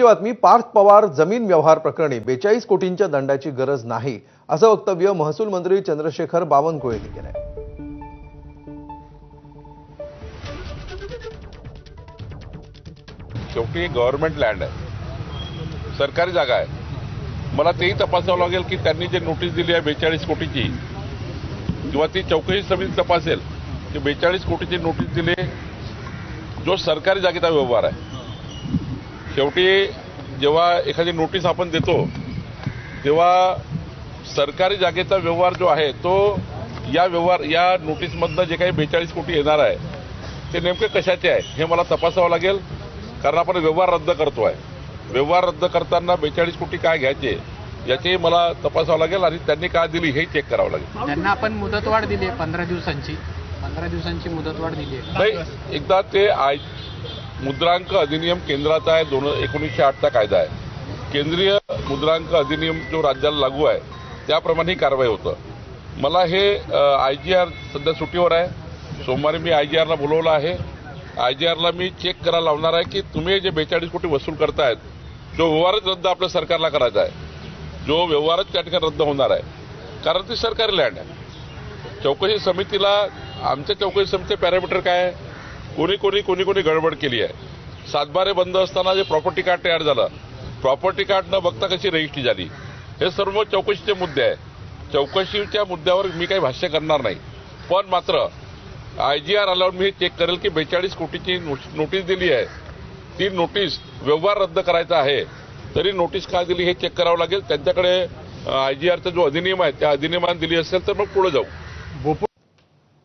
पुढची बातमी पार्थ पवार जमीन व्यवहार प्रकरणी बेचाळीस कोटींच्या दंडाची गरज नाही असं वक्तव्य महसूल मंत्री चंद्रशेखर बावनकुळे यांनी केलंय. शेवटी गव्हर्नमेंट लँड आहे. सरकारी जागा आहे. मला तेही तपासावं लागेल की त्यांनी जे नोटीस दिली आहे बेचाळीस कोटीची किंवा ती चौकशी समिती तपासेल की बेचाळीस कोटीची नोटीस दिली जो सरकारी जागेचा व्यवहार आहे. शेवटी जेव्हा एखादी नोटीस आपण देतो तेव्हा सरकारी जागेचा व्यवहार जो आहे तो या व्यवहार या नोटीसमधनं जे काही बेचाळीस कोटी येणार आहे ते नेमके कशाचे आहे हे मला तपासावं लागेल. कारण आपण व्यवहार रद्द करतो आहे व्यवहार रद्द करताना बेचाळीस कोटी काय घ्यायचे याचेही मला तपासावं लागेल आणि त्यांनी काय दिली हे चेक करावं लागेल. त्यांना आपण मुदतवाढ दिली आहे पंधरा दिवसांची. पंधरा दिवसांची मुदतवाढ दिली आहे. नाही एकदा ते आय मुद्रांक अधिनियम केंद्राचा आहे दोन एकोणीसशे आठचा कायदा आहे. केंद्रीय मुद्रांक अधिनियम जो राज्याला लागू आहे त्याप्रमाणे ही कारवाई होतं. मला हे आय जी आर सध्या सुट्टीवर आहे. सोमवारी मी आय जी आरला बोलवलं आहे. आय जी आरला मी चेक करायला लावणार आहे की तुम्ही जे बेचाळीस कोटी वसूल करतायत जो व्यवहारच रद्द आपल्या सरकारला करायचा आहे जो व्यवहारच त्या ठिकाणी रद्द होणार आहे. कारण ती सरकारी लँड आहे. चौकशी समितीला आमच्या चौकशी समिती पॅरामीटर काय आहे? कोणी कोणी कोणी कोणी गडबड केली आहे. सातबारे बंद असताना जे प्रॉपर्टी कार्ड तयार झालं प्रॉपर्टी कार्ड न बघता कशी रजिस्ट्री झाली? हे सर्व चौकशीचे मुद्दे आहे चौकशीच्या मुद्द्यावर मी काही भाष्य करणार नाही. पण मात्र आय जी आर आल्यावर मी हे चेक करेल की बेचाळीस कोटीची नोटीस दिली आहे. ती नोटीस व्यवहार रद्द करायचा आहे. तरी नोटीस का दिली हे चेक करावं लागेल? त्यांच्याकडे आय जी आरचा जो अधिनियम आहे त्या अधिनियमाने दिली असेल तर मग पुढे जाऊ.